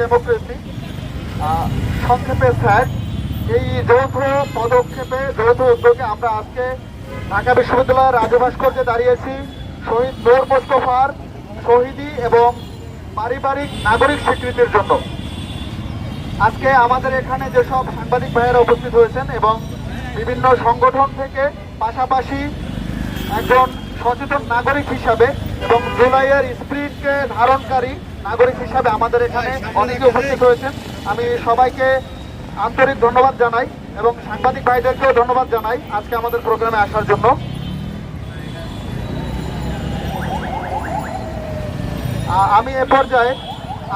Democracy. সংক্ষেপে sir, এই যৌথ পদক্ষেপে, যৌথ উদ্যোগে আমরা আজকে ঢাকা বিশ্ববিদ্যালয়ের রাজু ভাস্কর্যে দাঁড়িয়েছি। শহীদ নূর মোস্তফার শহীদী এবং পারিবারিক নাগরিক স্বীকৃতির জন্য। আজকে আমাদের এখানে যেসব সাংবাদিক ভাইয়েরা উপস্থিত হয়েছেন এবং বিভিন্ন সংগঠন থেকে পাশাপাশি একজন সচেতন নাগরিক হিসাবে এবং জুলাইয়ের স্প্রিটকে ধারণকারী নাগরিক হিসাবে আমাদের এখানে অনেকে উপস্থিত হয়েছেন। আমি সবাইকে আন্তরিক ধন্যবাদ জানাই এবং সাংবাদিক ভাইদেরকেও ধন্যবাদ জানাই আজকে আমাদের প্রোগ্রামে আসার জন্য। আমি এ পর্যায়ে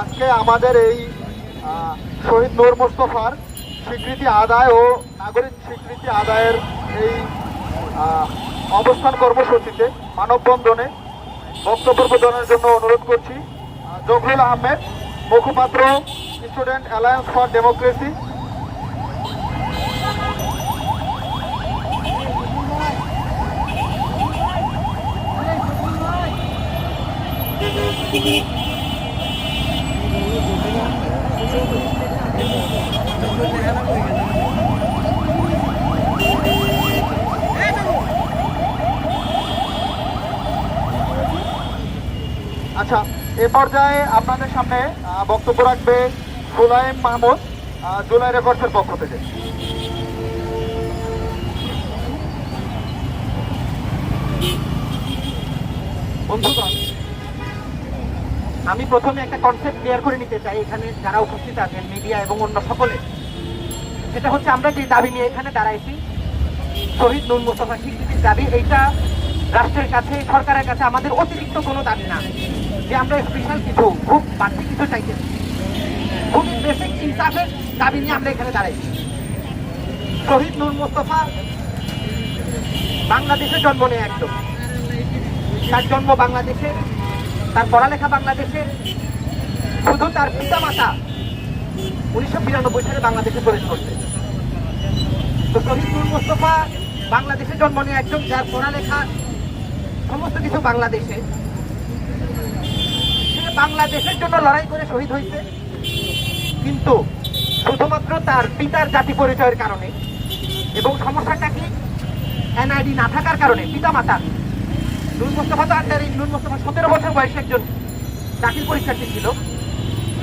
আজকে আমাদের এই শহীদ নূর মোস্তফার স্বীকৃতি আদায় ও নাগরিক স্বীকৃতি আদায়ের এই অবস্থান কর্মসূচিতে মানববন্ধনে বক্তব্য প্রদানের জন্য অনুরোধ করছি। আ, জহুরুল আহমেদ মুখপাত্র স্টুডেন্ট অ্যালায়েন্স ফর ডেমোক্রেসি। আচ্ছা এ পর্যায়ে আপনাদের সামনে বক্তব্য রাখবে সুলাইম মাহমুদ জুলাই রেকর্ডসের পক্ষ থেকে। বন্ধুগণ, আমি প্রথমে একটা কনসেপ্ট ক্লিয়ার করে নিতে চাই এখানে যারা উপস্থিত আছেন মিডিয়া এবং অন্য সকলে। সেটা হচ্ছে আমরা যে দাবি নিয়ে এখানে দাঁড়াইছি, শহীদ নুর মুস্তফা স্বীকৃতির দাবি, এইটা রাষ্ট্রের কাছে, সরকারের কাছে আমাদের অতিরিক্ত কোনো দাবি না। যে আমরা স্পেশাল কিছু খুব বাড়তি কিছু চাইতেছি খুব বেসিক ইনসাফের দাবি নিয়ে আমরা এখানে দাঁড়াইছি শহীদ নুর মুস্তফা বাংলাদেশে জন্ম নেয় একদম। তার জন্ম বাংলাদেশে, তার পড়ালেখা বাংলাদেশে। শুধু তার পিতা মাতা উনিশশো বিরানব্বই সালে বাংলাদেশে প্রবেশ করছে। তো শহীদুল মোস্তফা বাংলাদেশে জন্ম নিয়ে একজন যার পড়ালেখা সমস্ত কিছু বাংলাদেশে। বাংলাদেশের জন্য লড়াই করে শহীদ হয়েছে। কিন্তু শুধুমাত্র তার পিতার জাতি পরিচয়ের কারণে এবং সমস্যাটা কি? এনআইডি না থাকার কারণে পিতা মাতা নুর মোস্তফা তো আন্ডারে নুর মোস্তফা সতেরো বছর বয়সে একজন দাখিল পরীক্ষার্থী ছিল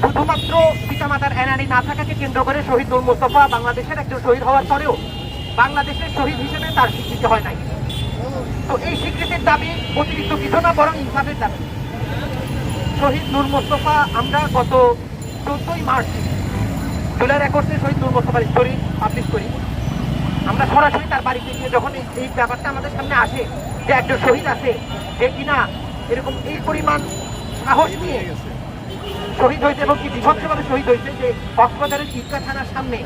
শুধুমাত্র পিতামাতার এনআরই না থাকাকে কেন্দ্র করে শহীদ নুর মোস্তফা বাংলাদেশের একজন শহীদ হওয়ার পরেও বাংলাদেশের শহীদ হিসেবে তার স্বীকৃতি হয় নাই। তো এই স্বীকৃতির দাবি অতিরিক্ত কিছু না, বরং ইনসাফের দাবি। শহীদ নূর মোস্তফা, আমরা গত চোদ্দই মার্চ জুলাই রেকর্ডসে শহীদ নূর মোস্তফার স্টোরি পাবলিশ করি। আমরা সরাসরি তার বাড়িতে গিয়ে যখন এই- ব্যাপারটা আমাদের সামনে আসে, যে একজন শহীদ আছে, যে কিনা এরকম এই পরিমাণ সাহস নিয়ে শহীদ হয়েছে এবং কি বিভৎসভাবে শহীদ হয়েছে, যে কক্সবাজারের ঈদগা থানার সামনে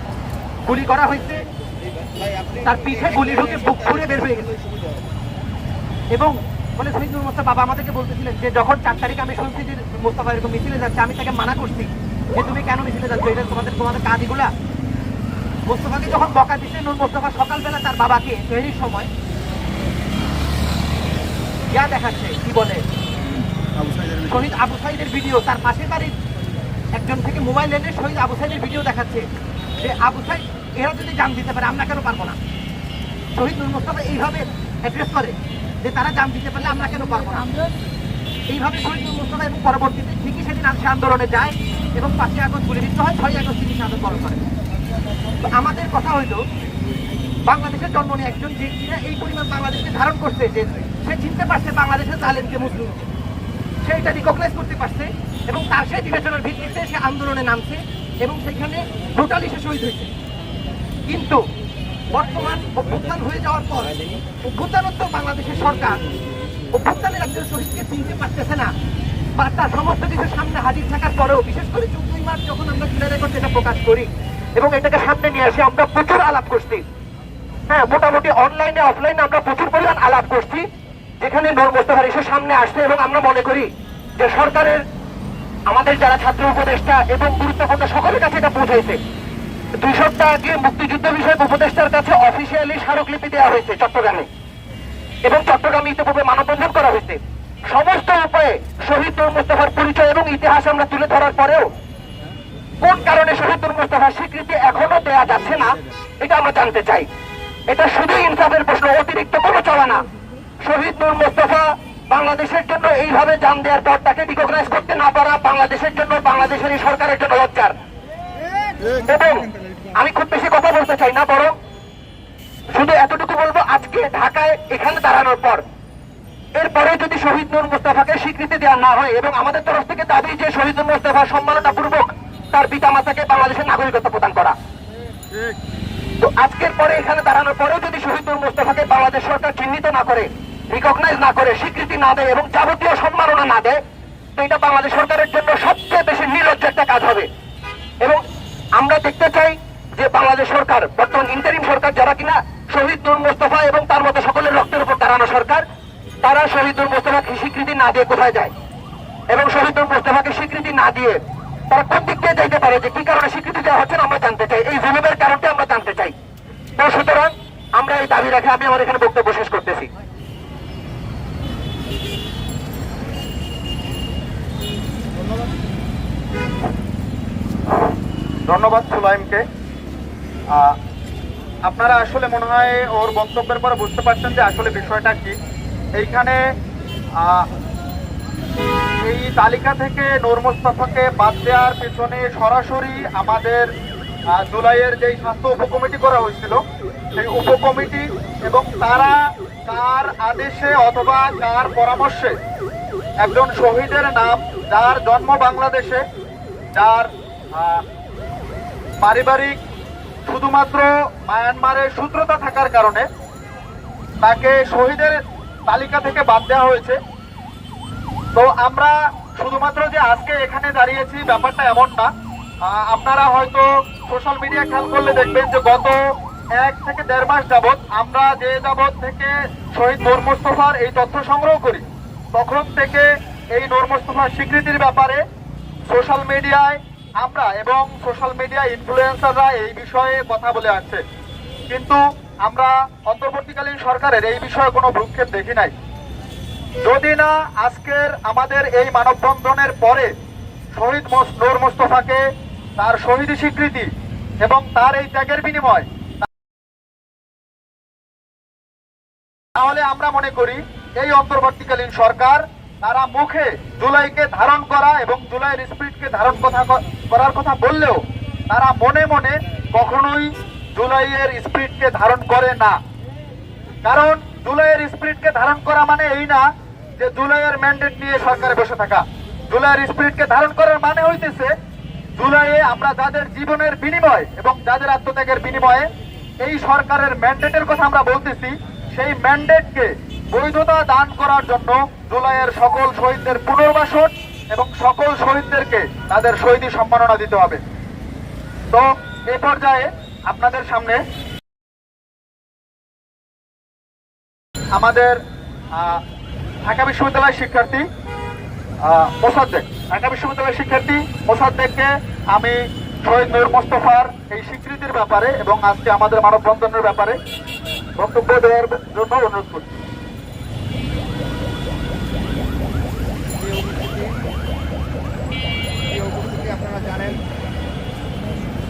গুলি করা হয়েছে, তার পিঠে গুলি ঢুকে বুক ফুড়ে বের হয়ে গেছে। এবং বলে শহীদ নূর মোস্তফা বাবা আমাদেরকে বলতেছিলেন যে যখন চার তারিখ আমি শুনছি যে মোস্তফা এরকম মিছিলে যাচ্ছে আমি তাকে মানা করছি যে তুমি কেন মিছিলে যাচ্ছ? এটা তোমাদের তোমাদের কাজ এগুলা মোস্তফাকে যখন বকা দিচ্ছে নূর মোস্তফা সকালবেলা তার বাবাকে তৈরির সময় ইয়া দেখাচ্ছে কি বলে? শহীদ আবু সাইদের ভিডিও তার পাশের বাড়ির একজন থেকে মোবাইল এনে শহীদ আবু সাইদের ভিডিও দেখাচ্ছে যে আবু সাইদ এরা যদি জাম দিতে পারে আমরা কেন পারব না? শহীদ নূর মোস্তফা এইভাবে অ্যাড্রেস করে। যে তারা জাম দিতে পারলে আমরা কেন পারব না? এইভাবে শহীদ মোস্তফা এবং পরবর্তীতে ঠিকই সেদিন সে আন্দোলনে যায় এবং পাঁচই আগস্ট গুলিবিদ্ধ হয় ছয় আগস্ট তিনি করেন। তো আমাদের কথা হইল, বাংলাদেশের জন্ম নিয়ে একজন যে কিনা এই পরিমাণ বাংলাদেশকে ধারণ করছে যে সে চিনতে পারছে বাংলাদেশের জালেমকে মুসলিমকে সে এটা রিকগনাইজ করতে পারছে এবং তার সেই বিবেচনার ভিত্তিতে সে আন্দোলনে নামছে এবং সেখানে টোটালি সে শহীদ হয়েছে। কিন্তু বর্তমান অভ্যুত্থান হয়ে যাওয়ার পর অভ্যুত্থানোত্তর বাংলাদেশের সরকার অভ্যুত্থানের একজন শহীদকে চিনতে পারতেছে না। বা তার সমস্ত কিছু সামনে হাজির থাকার পরেও, বিশেষ করে চৌদ্দই মার্চ যখন আমরা জুলাই রেকর্ড এটা প্রকাশ করি এবং এটাকে সামনে নিয়ে আসি, আমরা প্রচুর আলাপ করছি। হ্যাঁ মোটামুটি অনলাইনে অফলাইনে আমরা প্রচুর পরিমাণ আলাপ করছি, যেখানে নূর মোস্তফার ইস্যু সামনে আসছে এবং আমরা মনে করি যে সরকারের, আমাদের যারা ছাত্র উপদেষ্টা এবং গুরুত্বপূর্ণ সকলের কাছে এটা পৌঁছাইছে দুই সপ্তাহ আগে মুক্তিযুদ্ধ বিষয়ক উপদেষ্টার কাছে অফিসিয়ালি স্মারকলিপি দেওয়া হয়েছে চট্টগ্রামে। এবং চট্টগ্রামে ইতিপূর্বে মানববন্ধন করা হয়েছে। সমস্ত উপায়ে শহীদ মোস্তফার পরিচয় এবং ইতিহাস আমরা তুলে ধরার পরেও স্বীকৃতি এখনও দেয়া যাচ্ছে না, এটা আমরা জানতে চাই। এটা শুধু ইনসাফের প্রশ্ন, অতিরিক্ত কোনো চলা না। শহীদ নূর মোস্তফা বাংলাদেশের জন্য এইভাবে জান দেওয়ার পর তাকে রিকগনাইজ করতে না পারা বাংলাদেশের জন্য, বাংলাদেশের সরকারের জন্য লজ্জার। আমি খুব বেশি কথা বলতে চাই না, বরং শুধু এতটুকু বলব, আজকে ঢাকায় এখানে দাঁড়ানোর পর, এরপরে যদি শহীদ নুর মোস্তফাকে স্বীকৃতি দেওয়া না হয় এবং আমাদের তরফ থেকে দাবি যে শহীদ নূর মোস্তফা সম্মাননা পূর্বক তার পিতা মাতাকে বাংলাদেশের নাগরিকত্ব প্রদান করা। তো আজকের পরে এখানে দাঁড়ানোর পরেও যদি শহীদ নূর মোস্তফাকে বাংলাদেশ সরকার চিহ্নিত না করে রিকগনাইজ না করে, স্বীকৃতি না দেয় এবং যাবতীয় সম্মাননা না দেয়, তো এটা বাংলাদেশ সরকারের জন্য সবচেয়ে বেশি নির্লজ্জ একটা কাজ হবে। এবং আমরা দেখতে চাই যে বাংলাদেশ সরকার, বর্তমান ইন্টারিম সরকার যারা কিনা, শহীদ নূর মোস্তফা এবং তার মতো সকলের রক্তের উপর দাঁড়ানো সরকার, তারা শহীদ নূর মোস্তফাকে স্বীকৃতি না দিয়ে কোথায় যায়? এবং শহীদ নূর মোস্তফাকে স্বীকৃতি না দিয়ে তারা কোন দিক দিয়ে যাইতে পারে, যে কি কারণে স্বীকৃতি দেওয়া হচ্ছে আমরা জানতে চাই। এই জুলুমের কারণটা আমরা জানতে চাই। তো সুতরাং আমরা এই দাবি রেখে আমি আমার এখানে বক্তব্য শেষ করতেছি। ধন্যবাদ সুলাইমকে। আপনারা আসলে মনে হয় ওর বক্তব্যের পরে বুঝতে পারছেন যে আসলে বিষয়টা কি। এইখানে এই তালিকা থেকে নূর মোস্তফাকে বাদ দেওয়ার পেছনে সরাসরি আমাদের জুলাইয়ের যেই স্বাস্থ্য উপকমিটি করা হয়েছিল, সেই উপকমিটি এবং তারা কার আদেশে অথবা কার পরামর্শে একজন শহীদের নাম, যার জন্ম বাংলাদেশে, যার পারিবারিক শুধুমাত্র মায়ানমারের সূত্রতা থাকার কারণে তাকে শহীদের তালিকা থেকে বাদ দেওয়া হয়েছে। তো আমরা শুধুমাত্র যে আজকে এখানে দাঁড়িয়েছি ব্যাপারটা এমন না। আপনারা হয়তো সোশ্যাল মিডিয়া খেয়াল করলে দেখবেন যে গত এক থেকে দেড় মাস যাবৎ আমরা যে যাবৎ থেকে শহীদ নূর মোস্তফার এই তথ্য সংগ্রহ করি, তখন থেকে এই নূর মোস্তফার স্বীকৃতির ব্যাপারে সোশ্যাল মিডিয়ায় আমরা এবং সোশ্যাল মিডিয়া ইনফ্লুয়েন্সাররা এই বিষয়ে কথা বলে আসছে। কিন্তু আমরা অন্তর্বর্তীকালীন সরকারের এই বিষয়ে কোনো ভ্রুক্ষেপ দেখি নাই। যদি না, আজকের আমাদের এই মানববন্ধনের পরে শহীদ নূর মোস্তফাকে তার শহীদ স্বীকৃতি এবং তার এই ত্যাগের বিনিময় তাহলে আমরা মনে করি, এই অন্তর্বর্তীকালীন সরকার তারা মুখে জুলাইকে ধারণ করা এবং জুলাইয়ের স্পিরিটকে ধারণ কথা করার কথা বললেও তারা মনে মনে কখনোই জুলাইয়ের স্পিরিটকে ধারণ করে না। কারণ জুলাইয়ের স্পিরিটকে ধারণ করা মানে এই না যে জুলাইয়ের ম্যান্ডেট নিয়ে সরকারে বসে থাকা। জুলাইয়ের স্পিরিটকে ধারণ করার মানে হইতেছে জুলাইয়ে আমরা যাদের জীবনের বিনিময় এবং যাদের আত্মত্যাগের বিনিময়ে এই সরকারের ম্যান্ডেটের কথা আমরা বলতেছি, সেই ম্যান্ডেটকে বৈধতা দান করার জন্য জুলাইয়ের সকল শহীদদের পুনর্বাসন এবং সকল শহীদদেরকে তাদের শহীদী সম্মাননা দিতে হবে। তো এই পর্যায়ে আপনাদের সামনে আমাদের ঢাকা বিশ্ববিদ্যালয়ের শিক্ষার্থী মোসাদ্দেক। ঢাকা বিশ্ববিদ্যালয়ের শিক্ষার্থী মোসাদ্দেককে আমি শহীদ নূর মোস্তফার এই স্বীকৃতির ব্যাপারে এবং আজকে আমাদের মানববন্ধনের ব্যাপারে বক্তব্য দেওয়ার জন্য অনুরোধ করছি।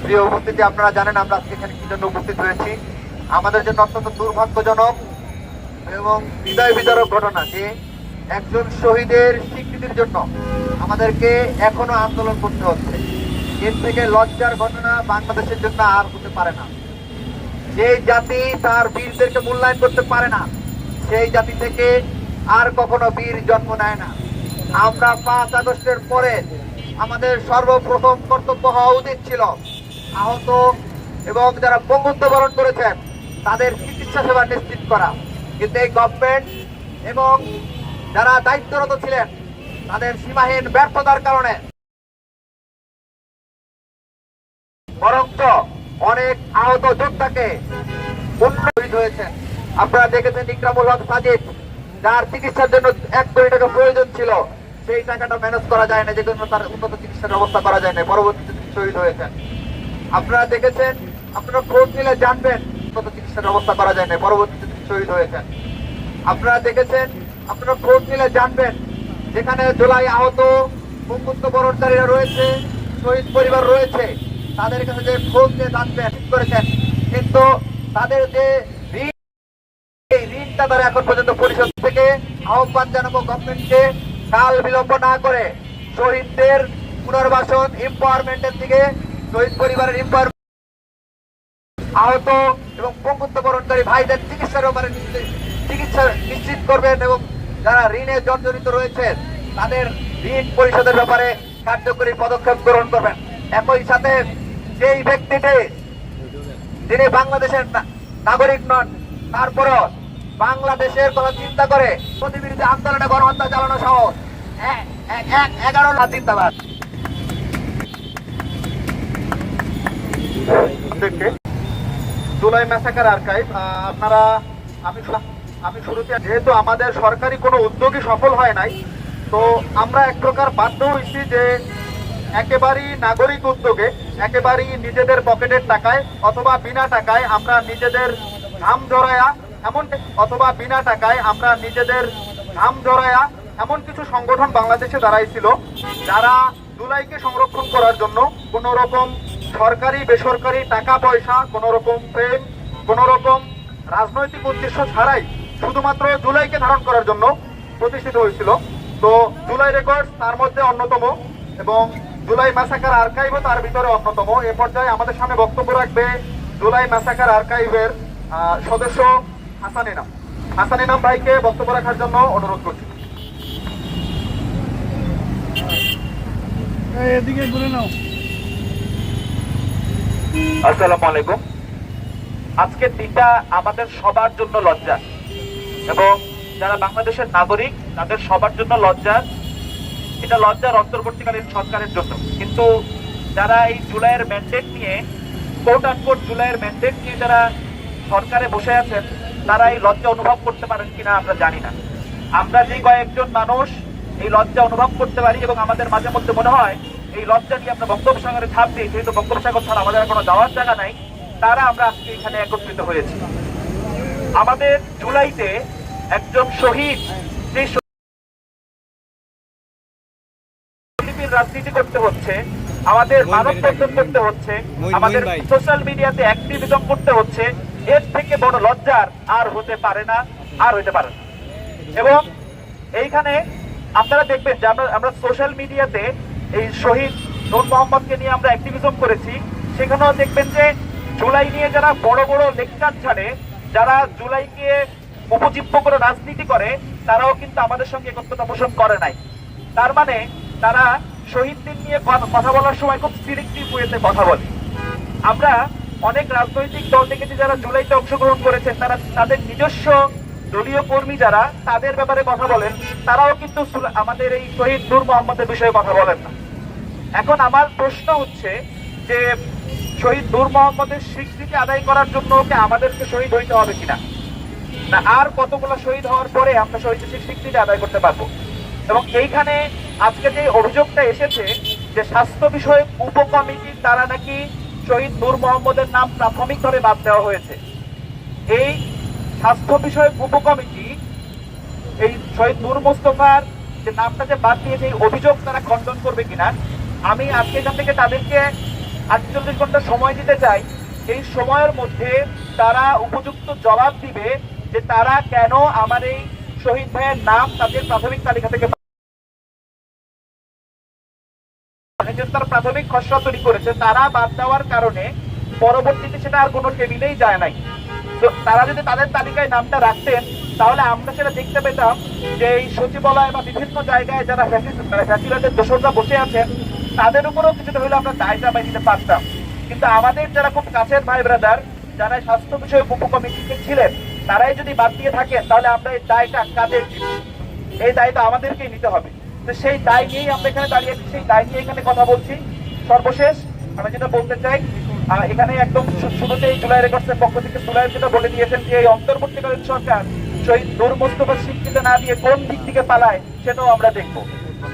প্রিয় উপস্থিতি, আপনারা জানেন আমরা আজকে এখানে কি জন্য উপস্থিত হয়েছি। আমাদের জন্য অত্যন্ত দুর্ভাগ্যজনক এবং হৃদয় বিদারক ঘটনা যে একজন শহীদের স্বীকৃতির জন্য আমাদেরকে এখনও আন্দোলন করতে হচ্ছে। এর থেকে লজ্জার ঘটনা বাংলাদেশের জন্য আর হতে পারে না। যে জাতি তার বীরদেরকে মূল্যায়ন করতে পারে না, সেই জাতি থেকে আর কখনো বীর জন্ম নেয় না। আমরা পাঁচ আগস্টের পরে আমাদের সর্বপ্রথম কর্তব্য হওয়া উচিত ছিল আহত এবং যারা বঙ্গত্ব বরণ করেছেন, তাদের চিকিৎসা সেবা নিশ্চিত করা। কিন্তু এই গভর্নমেন্ট এবং যারা দায়িত্বরত ছিলেন, তাদের সীমাহীন ব্যর্থতার কারণে বরঞ্চ অনেক আহত যোদ্ধাকে উন্নয়ন হয়েছেন আপনারা দেখেছেন ইকরামুল হক সাজিদ, যার চিকিৎসার জন্য এক কোটি টাকা প্রয়োজন ছিল, সেই টাকাটা ম্যানেজ করা যায় না যে জন্য তার উন্নত চিকিৎসার ব্যবস্থা করা যায় না পরবর্তীতে শহীদ হয়েছেন। আপনারা দেখেছেন, আপনারা খোঁজ নিলে জানবেন উন্নত চিকিৎসার ব্যবস্থা করা যায় না পরবর্তীতে শহীদ হয়েছেন। আপনারা দেখেছেন, আপনারা খোঁজ নিলে জানবেন, যেখানে জোলাই আহত মুকুন্দ বরণকারীরা রয়েছে, শহীদ পরিবার রয়েছে, তাদের কাছে যে খোঁজ নিয়ে ঠিক করেছেন, কিন্তু তাদের যে ঋণ ঋণটা তারা এখন পর্যন্ত পরিশোধ থেকে আহ্বান জানাব গভর্নমেন্টকে, কাল বিলম্ব না করে শহীদদের পুনর্বাসন এম্পাওয়ারমেন্টের দিকে শহীদ পরিবারের এম্পাওয়ারমেন্ট আহত এবং পঙ্গুত্ব বরণকারী ভাইদের চিকিৎসার ব্যাপারে চিকিৎসা নিশ্চিত করবেন এবং যারা ঋণে জর্জরিত রয়েছেন তাদের ঋণ পরিশোধের ব্যাপারে কার্যকরী পদক্ষেপ গ্রহণ করবেন। একই সাথে যেই ব্যক্তিটি যিনি বাংলাদেশের নাগরিক নন, তারপরও বাংলাদেশের কথা চিন্তা করে প্রতিবিরোধী আন্দোলনে গণহত্যা চালানো সহ এগারো লাখ জুলাই ম্যাসাকার আর্কাইভ আপনারা, আমি আমি শুরুতে, যেহেতু আমাদের সরকারি কোনো উদ্যোগই সফল হয় নাই, তো আমরা এক প্রকার বাধ্য হয়েছি যে একেবারেই নাগরিক উদ্যোগে, একেবারেই নিজেদের পকেটের টাকায় অথবা বিনা টাকায় আমরা নিজেদের ঘাম জড়ায়া এমন অথবা বিনা টাকায় আমরা নিজেদের ঘাম জড়ায়া এমন কিছু সংগঠন বাংলাদেশে দাঁড়াইছিল, যারা জুলাইকে সংরক্ষণ করার জন্য কোন রকম সরকারি, বেসরকারি টাকা পয়সা কোন রকম প্রেম কোন রকম রাজনৈতিক উদ্দেশ্য ছাড়াই শুধুমাত্র জুলাইকে ধারণ করার জন্য প্রতিষ্ঠিত হয়েছিল। তো জুলাই রেকর্ড তার মধ্যে অন্যতম এবং জুলাই ম্যাসাকার আর্কাইভও তার ভিতরে অন্যতম। এ পর্যায়ে আমাদের সামনে বক্তব্য রাখবে জুলাই ম্যাসাকার আর্কাইভের সদস্য হাসান ইনাম হাসান ইনাম ভাইকে বক্তব্য রাখার জন্য অনুরোধ করছি। এদিকে ঘুরে নাও। আসসালামু আজকের দিনটা আমাদের সবার জন্য লজ্জা এবং যারা বাংলাদেশের নাগরিক, তাদের সবার জন্য লজ্জা এটা লজ্জার অন্তর্বর্তীকালীন সরকারের জন্য। কিন্তু যারা এই জুলাইয়ের ম্যান্ডেট নিয়ে কোর্ট আনকোট জুলাইয়ের ম্যান্ডেট নিয়ে যারা সরকারে বসে আছেন, তারা এই লজ্জা অনুভব করতে পারেন কিনা আমরা জানি না। আমরা যে কয়েকজন মানুষ এই লজ্জা অনুভব করতে পারি এবং আমাদের মাঝে মধ্যে মনে হয় এই লজ্জা নিয়ে আমরা বঙ্গোপসাগরে ছাপ দিই যেহেতু বঙ্গোপসাগর ছাড়া আমাদের কোনো যাওয়ার জায়গা নাই তারা আমরা আজকে এখানে একত্রিত হয়েছি। আমাদের জুলাইতে একজন শহীদ যে রাজনীতি করতে হচ্ছে আমাদের মানব বন্ধন করতে হচ্ছে আমাদের সোশ্যাল মিডিয়াতে অ্যাক্টিভিজম করতে হচ্ছে এর থেকে বড় লজ্জার আর হতে পারে না আর হতে পারে না। এবং এইখানে আপনারা দেখবেন যে আমরা আমরা সোশ্যাল মিডিয়াতে এই শহীদ নূর মোহাম্মদকে নিয়ে আমরা অ্যাক্টিভিজম করেছি। সেখানেও দেখবেন যে জুলাই নিয়ে যারা বড় বড় লেকচার ছাড়ে, যারা জুলাইকে উপজীব্য করে রাজনীতি করে, তারাও কিন্তু আমাদের সঙ্গে একত্রতা পোষণ করে নাই। তার মানে তারা শহীদদের নিয়ে কথা- বলার সময় খুব সিলেক্টিভ ওয়েতে কথা বলে। আমরা অনেক রাজনৈতিক দল দেখেছি যারা জুলাইতে অংশগ্রহণ করেছেন, তারা তাদের নিজস্ব দলীয় কর্মী যারা, তাদের ব্যাপারে কথা বলেন। তারাও কিন্তু আমাদের এই শহীদ নূর মোহাম্মদের বিষয়ে কথা বলেন না। এখন আমার প্রশ্ন হচ্ছে যে শহীদ নূর মোহাম্মদের স্বীকৃতি আদায় করার জন্য ওকে আমাদেরকে শহীদ হইতে হবে কিনা? না, আর কতগুলো শহীদ হওয়ার পরে আমরা শহীদ স্বীকৃতি আদায় করতে পারব? এবং এইখানে আজকে যে অভিযোগটা এসেছে যে স্বাস্থ্য বিষয়ক উপকমিটির দ্বারা নাকি শহীদ নূর মোহাম্মদের নাম প্রাথমিকভাবে বাদ দেওয়া হয়েছে, এই স্বাস্থ্য বিষয়ক উপকমিটি, এই শহীদ নূর মোস্তফার যে নামটা যে বাদ দিয়েছে এই অভিযোগ তারা খণ্ডন করবে কিনা আমি আজকে এখান থেকে তাদেরকে আটচল্লিশ ঘণ্টা সময় দিতে চাই। এই সময়ের মধ্যে তারা উপযুক্ত জবাব দিবে যে তারা কেন আমার এই শহীদ ভাইয়ের নাম তাদের প্রাথমিক তালিকা থেকে মানে তারা প্রাথমিক খসড়া তৈরি করেছে, তারা বাদ দেওয়ার কারণে পরবর্তীতে সেটা আর কোনো টেবিলেই যায় নাই। তো তারা যদি তাদের তালিকায় নামটা রাখতেন, তাহলে আমরা সেটা দেখতে পেতাম যে এই সচিবালয় বা বিভিন্ন জায়গায় যারা ফ্যাসিলিটির দোষররা বসে আছেন তাদের উপরেও কিছুটা হলে আমরা দায় চাপাই দিতে পারতাম। কিন্তু আমাদের যারা খুব কাছের ভাই ব্রাদার যারা স্বাস্থ্য বিষয়ক উপকমিটিতে ছিলেন, তারাই যদি বাদ দিয়ে থাকেন, তাহলে আমরা এই দায়টা কাদের এই দায়টা আমাদেরকেই নিতে হবে। তো সেই দায় নিয়েই আমরা এখানে দাঁড়িয়ে আছি, সেই দায় নিয়ে এখানে কথা বলছি। সর্বশেষ আমি যেটা বলতে চাই এখানে একদম শুরুতেই জুলাই রেকর্ডসের পক্ষ থেকে জুলাই যেটা বলে দিয়েছেন যে এই অন্তর্বর্তীকালীন সরকার, শহীদ নূর মোস্তফা স্বীকৃতি না দিয়ে কোন দিক থেকে পালায়, সেটাও আমরা দেখব।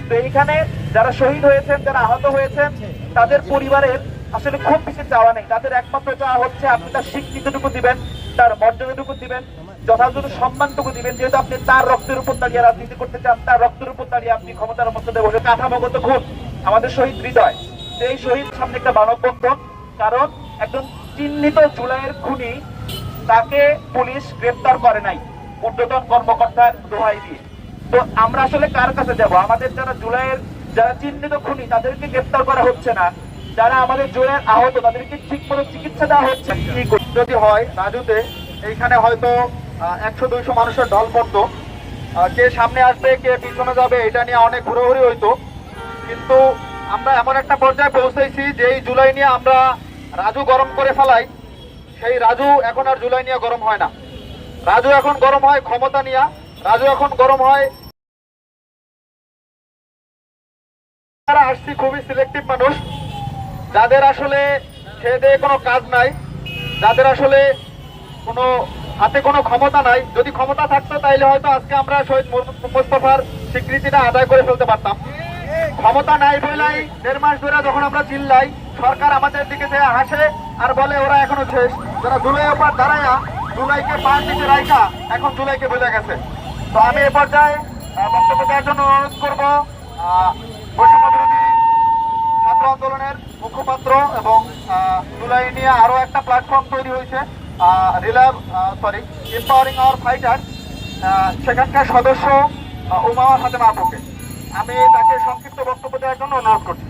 তো এইখানে যারা শহীদ হয়েছেন, যারা আহত হয়েছেন, তাদের পরিবারের আসলে খুব বেশি চাওয়া নেই। তাদের একমাত্র চাওয়া হচ্ছে আপনি তার স্বীকৃতিটুকু দিবেন, তার মর্যাদাটুকু দিবেন, যথাযথ সম্মানটুকু দিবেন। যেহেতু আপনি তার রক্তের উপর দাঁড়িয়ে রাজনীতি করতে চান, তার রক্তের উপর দাঁড়িয়ে আপনি ক্ষমতার মধ্যে বসে কাঠামোগত খুন আমাদের শহীদ হৃদয়। এই শহীদ সামনে একটা মানববন্ধন, কারণ একজন চিহ্নিত জুলাইয়ের খুনি তাকে পুলিশ গ্রেপ্তার করে নাই। ঊর্ধ্বতন কর্মকর্তার দোহাই দিয়ে। তো আমরা আসলে কার কাছে যাব? আমাদের যারা জুলাইয়ের, যারা চিহ্নিত খুনি, তাদেরকে গ্রেপ্তার করা হচ্ছে না। যারা আমাদের জুলাইয়ের আহত, তাদেরকে ঠিক মতো চিকিৎসা দেওয়া হচ্ছে কি যদি হয়, রাজুতে, এইখানে হয়তো একশো, দুইশো মানুষের ঢল পড়তো। কে সামনে আসবে, কে পিছনে যাবে, এটা নিয়ে অনেক ঘোরাঘুরি হইতো। কিন্তু আমরা এমন একটা পর্যায়ে পৌঁছেছি যে এই জুলাই নিয়ে আমরা রাজু গরম করে ফেলাই, সেই রাজু এখন আর জুলাই নিয়ে গরম হয় না। রাজু এখন গরম হয় ক্ষমতা নিয়ে। রাজু এখন গরম হয়। যারা আসছি, খুবই সিলেক্টিভ মানুষ। যাদের আসলে খেয়ে দেয়ে কোনো কাজ নাই, যাদের আসলে কোনো হাতে কোনো ক্ষমতা নাই, যদি ক্ষমতা থাকতো তাইলে হয়তো আজকে আমরা শহীদ মুস্তফার স্বীকৃতিটা আদায় করে ফেলতে পারতাম। ক্ষমতা নাই বলেই দেড় মাস ধরে যখন আমরা চিল্লাই, সরকার আমাদের দিকে যে হাসে আর বলে, ওরা এখনও শেষ। যারা জুলাই ওপর দাঁড়ায়া, জুলাইকে পার দিকে রাইকা এখন জুলাইকে ভুলে গেছে। তো আমি এ পর্যায়ে বক্তব্য দেওয়ার জন্য অনুরোধ করব ছাত্র আন্দোলনের মুখপাত্র এবং জুলাই নিয়ে আরও একটা প্ল্যাটফর্ম তৈরি হয়েছে রিলাভ সরি এম্পাওয়ারিং আওয়ার ফাইটার সেখানকার সদস্য আহ, হাতে আপুকে আমি তাকে সংক্ষিপ্ত বক্তব্য দেওয়ার জন্য অনুরোধ করছি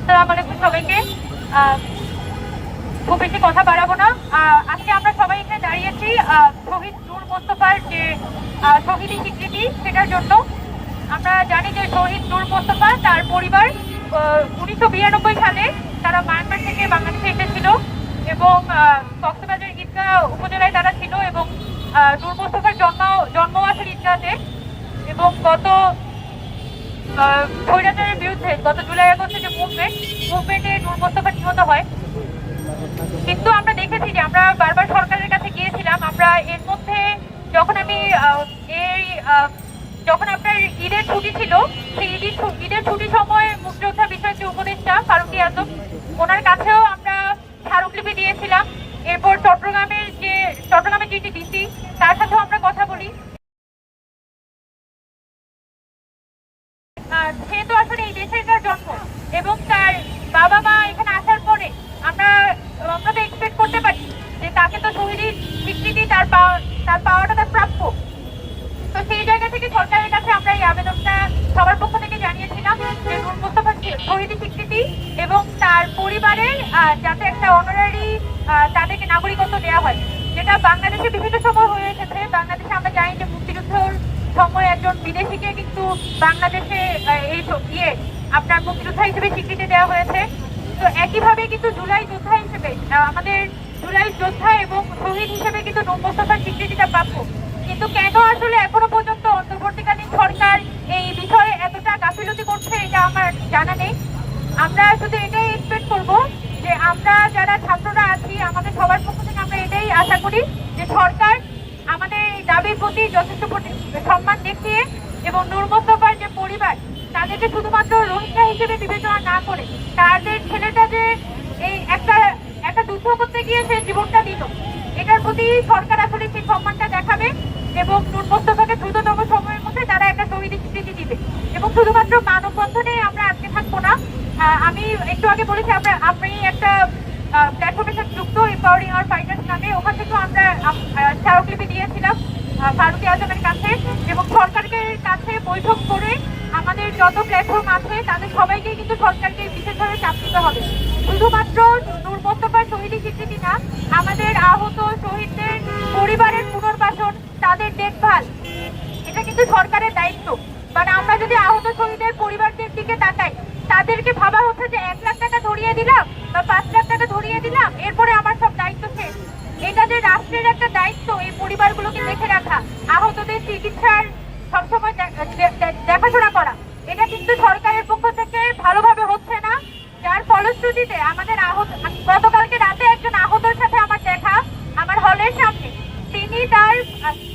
আসসালামু আলাইকুম সবাইকে আহ, খুব বেশি কথা বাড়াবো না। আজকে আমরা সবাই এখানে দাঁড়িয়েছি শহীদ নূর মোস্তফার যে শহীদী স্বীকৃতি সেটার জন্য। আমরা জানি যে শহীদ নূর মোস্তফা তার পরিবার উনিশশো বিরানব্বই সালে তারা মায়ানমার থেকে বাংলাদেশে এসেছিল এবং কক্সবাজার ঈদগাহ উপজেলায় তারা ছিল এবং নূর মোস্তফার জন্ম জন্ম আসের ঈদগাহতে এবং গত স্বৈরাচারের বিরুদ্ধে গত জুলাই আগস্টে যে মুভমেন্ট, মুভমেন্টে নূর নিহত হয়। কিন্তু আমরা দেখেছি যে আমরা বারবার সরকারের কাছে গিয়েছিলাম, আমরা এর মধ্যে যখন আমি এই যখন আপনার ঈদের ছুটি ছিল, সেই ঈদের ঈদের ছুটির সময় মুক্তিযোদ্ধা বিষয়ক যে উপদেষ্টা, ফারুকি আজম, ওনার কাছেও আমরা স্মারকলিপি দিয়েছিলাম। এরপর চট্টগ্রামের যে, চট্টগ্রামের যেটি ডিসি, তার সাথেও আমরা কথা বলি। আহ, সে তো আসলে এই দেশের জন্ম এবং তার বাবা মা এখানে আসার পরে আমরা আমরা তো এক্সপেক্ট করতে পারি যে তাকে তো শহীদের স্বীকৃতি তার পাওয়া তার পাওয়াটা তার প্রাপ্য। তো সেই জায়গা থেকে সরকারের কাছে আমরা এই আবেদনটা সবার পক্ষ থেকে জানিয়েছিলাম যে নূর মোস্তফা শহীদ স্বীকৃতি এবং তার পরিবারের যাতে একটা অনারারি তাদেরকে নাগরিকত্ব দেওয়া হয়। যেটা বাংলাদেশে বিভিন্ন সময় হয়ে এসেছে। বাংলাদেশে আমরা জানি যে মুক্তিযুদ্ধের সময় একজন বিদেশিকে কিন্তু বাংলাদেশে এই ইয়ে আপনার মুক্তিযোদ্ধা হিসেবে স্বীকৃতি দেওয়া হয়েছে। তো একইভাবে কিন্তু জুলাই যোদ্ধা হিসেবে আমাদের জুলাই যোদ্ধা এবং শহীদ হিসেবে কিন্তু নূর স্বীকৃতিটা প্রাপ্য। কিন্তু কেন আসলে এখনও পর্যন্ত অন্তর্বর্তীকালীন সরকার এই বিষয়ে এতটা গাফিলতি করছে, এটা আমার জানা নেই। আমরা শুধু এটাই এক্সপেক্ট করব যে আমরা যারা ছাত্ররা আছি, আমাদের সবার পক্ষ থেকে আমরা এটাই আশা করি যে সরকার আমাদের এই দাবির প্রতি যথেষ্ট সম্মান দেখিয়ে এবং নূর মোস্তফার যে পরিবার, তাদেরকে শুধুমাত্র রোহিঙ্গা হিসেবে বিবেচনা না করে তাদের ছেলেটা যে এই একটা একটা যুদ্ধ করতে গিয়ে সে জীবনটা দিল, এটার প্রতি সরকার আসলে সেই সম্মানটা দেখাবে এবং নূর মোস্তফাকে দ্রুততম সময়ের মধ্যে তারা একটা শহীদ স্বীকৃতি দিবে। এবং শুধুমাত্র মানববন্ধনে আমরা আজকে থাকব না আমি একটু আগে বলেছি, আমরা আপনি একটা প্ল্যাটফর্মের সাথে যুক্ত এম্পাওয়ারিং আর ফাইটার্স নামে, ওখান থেকেও আমরা আম- আহ, স্মারকলিপি দিয়েছিলাম আহ, ফারুকি আজমের কাছে এবং সরকারের কাছে বৈঠক করে আমাদের যত প্ল্যাটফর্ম আছে তাদের সবাইকে কিন্তু সরকারকে বিশেষভাবে চাপ দিতে হবে। শুধুমাত্র নূর মোস্তফার শহীদ স্বীকৃতি না, আমাদের আহত শহীদদের পরিবারের পুনর্বাসন, তাদের দেখভাল, এটা কিন্তু সরকারের দায়িত্ব। মানে আমরা যদি আহত শহীদের পরিবারদের দিকে তাকাই, তাদেরকে ভাবা হচ্ছে যে এক লাখ টাকা ধরিয়ে দিলাম বা পাঁচ লাখ টাকা ধরিয়ে দিলাম, এরপরে আমার সব দায়িত্ব শেষ। এটা যে রাষ্ট্রের একটা দায়িত্ব এই পরিবারগুলোকে দেখে রাখা, আহতদের চিকিৎসার সবসময় দেখাশোনা করা। এটা কিন্তু সরকারের পক্ষ থেকে ভালোভাবে হচ্ছে না। যার ফলশ্রুতিতে আমাদের আহত গতকালকে রাতে একজন আহতের সাথে আমার দেখা, আমার হলের সামনে। তিনি তার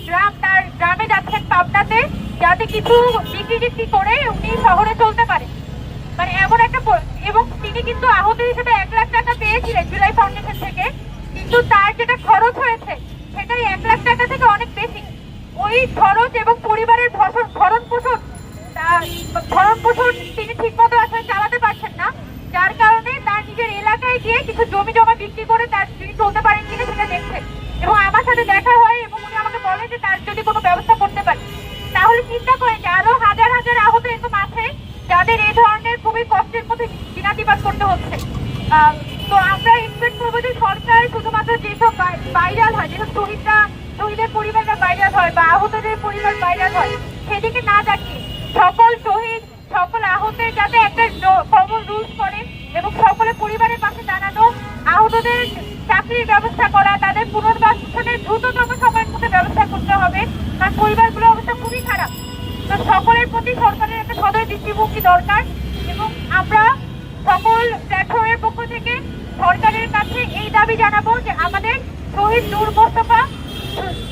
গ্রাম তার গ্রামে যাচ্ছেন পাবনাতে। যাতে কিছু বিক্রি টিক্রি করে উনি শহরে চলতে পারে মানে এমন একটা এবং তিনি কিন্তু আহত হিসেবে এক লাখ টাকা পেয়েছিলেন জুলাই ফাউন্ডেশন থেকে। কিন্তু তার যেটা খরচ হয়েছে, সেটাই এক লাখ টাকা থেকে অনেক বেশি। ওই খরচ এবং পরিবারের ভরণ পোষণ ভরণ পোষণ তিনি ঠিক মতো আসলে চালাতে পারছেন না। যার কারণে তার নিজের এলাকায় গিয়ে কিছু জমি জমা বিক্রি করে তার তিনি চলতে পারেন কিনা সেটা দেখছেন। এবং আমার সাথে দেখা হয় এবং উনি আমাকে বলেন যে তার যদি কোনো ব্যবস্থা করতে পারে। তাহলে চিন্তা করেন যে আরও হাজার হাজার আহত এরকম আছে যাদের এই ধরনের খুবই কষ্টের মধ্যে দিনাতিপাত করতে হচ্ছে। তো আমরা এক্সপেক্ট করব যে সরকার শুধুমাত্র যেসব ভাইরাল হয়, যেসব শহীদরা শহীদের পরিবাররা ভাইরাল হয় বা আহতদের পরিবার ভাইরাল হয়, সেদিকে না তাকিয়ে সকল শহীদ, সকল আহতের যাতে একটা কমন রুলস করে এবং সকলের পরিবারের পাশে দাঁড়ানো, আহতদের চাকরির ব্যবস্থা করা, তাদের পুনর্বাসনের দ্রুততম সময়ের মধ্যে ব্যবস্থা করতে হবে। কারণ পরিবারগুলোর অবস্থা খুবই খারাপ। তো সকলের প্রতি সরকারের একটা সদয় দৃষ্টিভঙ্গি দরকার এবং আমরা সকল প্ল্যাটফর্মের পক্ষ থেকে সরকারের কাছে এই দাবি জানাব যে আমাদের শহীদ নূর মোস্তফা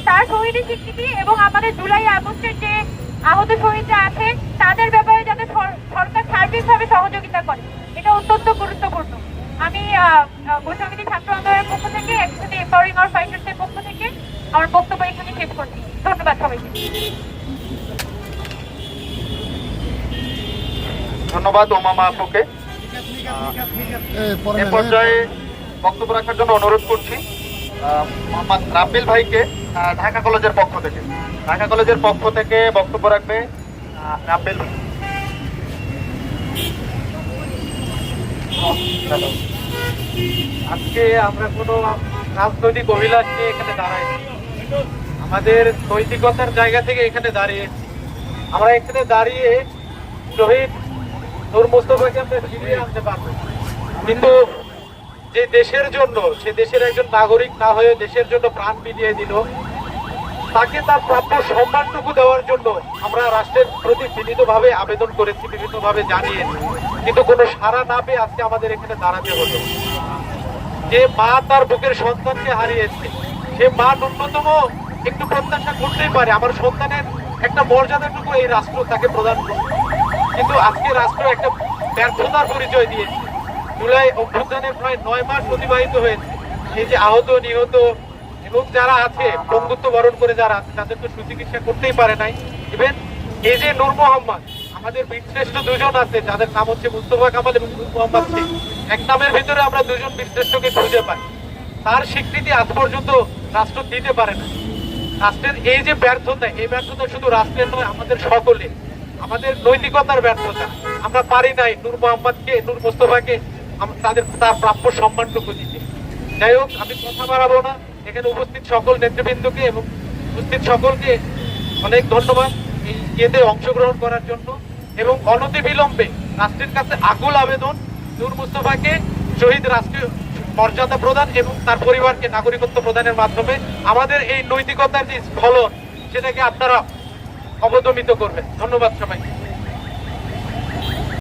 তার শহীদ স্বীকৃতি এবং আমাদের জুলাই আগস্টের যে আহত শহীদরা আছে তাদের ব্যাপারে যাতে সর- সরকার সার্বিকভাবে সহযোগিতা করে। এটা অত্যন্ত গুরুত্বপূর্ণ। আমি বৈষম্যী ছাত্র আন্দোলনের পক্ষ থেকে একসাথে এম্পাওয়ারিং আওয়ার ফাইটার্সের পক্ষ থেকে আমার বক্তব্য এখানে শেষ করছি। ধন্যবাদ সবাইকে। ধন্যবাদ ওমামা আপুকে এ পর্যায়ে বক্তব্য রাখার জন্য অনুরোধ করছি। মোহাম্মদ রাব্বিল ভাইকে ঢাকা কলেজের পক্ষ থেকে। ঢাকা কলেজের পক্ষ থেকে বক্তব্য রাখবে রাব্বিল ভাই। আজকে আমরা কোনো রাজনৈতিক অভিলাষ নিয়ে এখানে দাঁড়াইনি। আমাদের নৈতিকতার জায়গা থেকে এখানে দাঁড়িয়েছি। আমরা এখানে দাঁড়িয়ে শহীদ নূর মোস্তফাকে আমরা ফিরিয়ে আনতে পারব। কিন্তু যে দেশের জন্য, সে দেশের একজন নাগরিক না হয়ে দেশের জন্য প্রাণ বিলিয়ে দিল, তাকে তার প্রাপ্য সম্মানটুকু দেওয়ার জন্য আমরা রাষ্ট্রের প্রতি বিনীতভাবে আবেদন করেছি বিভিন্নভাবে জানিয়েছি কিন্তু কোনো সাড়া না পেয়ে আজকে আমাদের এখানে দাঁড়াতে হলো। যে মা তার বুকের সন্তানকে হারিয়েছে, সে মা ন্যূনতম একটু প্রত্যাশা করতেই পারে, আমার সন্তানের একটা মর্যাদাটুকু এই রাষ্ট্র তাকে প্রদান করবে। কিন্তু আজকে রাষ্ট্র একটা ব্যর্থতার পরিচয় দিয়েছে। জুলাই অভ্যুত্থানের প্রায় নয় মাস অতিবাহিত হয়েছে। এই যে আহত, নিহত এবং যারা আছে বন্ধুত্ব বরণ করে যারা আছে, তাদের তো সুচিকিৎসা করতেই পারে নাই। ইভেন এই যে নূর মোহাম্মদ, আমাদের বীরশ্রেষ্ঠ দুজন আছে, যাদের নাম হচ্ছে মুস্তফা কামাল এবং নূর মোহাম্মদ সিং। এক নামের ভিতরে আমরা দুজন বীরশ্রেষ্ঠকে খুঁজে পাই। তার স্বীকৃতি আজ পর্যন্ত রাষ্ট্র দিতে পারে না। রাষ্ট্রের এই যে ব্যর্থতা, এই ব্যর্থতা শুধু রাষ্ট্রের নয়, আমাদের সকলে আমাদের নৈতিকতার ব্যর্থতা। আমরা পারি নাই নূর মোহাম্মদকে, নূর মোস্তফাকে তাদের তার প্রাপ্য সম্মানটুকু দিতে। যাই হোক, আমি কথা বাড়াবো না। এখানে উপস্থিত সকল নেতৃবৃন্দকে এবং উপস্থিত সকলকে অনেক ধন্যবাদ এই ইয়েতে অংশগ্রহণ করার জন্য। এবং অনতি বিলম্বে রাষ্ট্রের কাছে আকুল আবেদন নূর মুস্তফাকে শহীদ রাষ্ট্রীয় মর্যাদা প্রদান এবং তার পরিবারকে নাগরিকত্ব প্রদানের মাধ্যমে আমাদের এই নৈতিকতার যে স্খলন সেটাকে আপনারা অবদমিত করবেন। ধন্যবাদ সবাই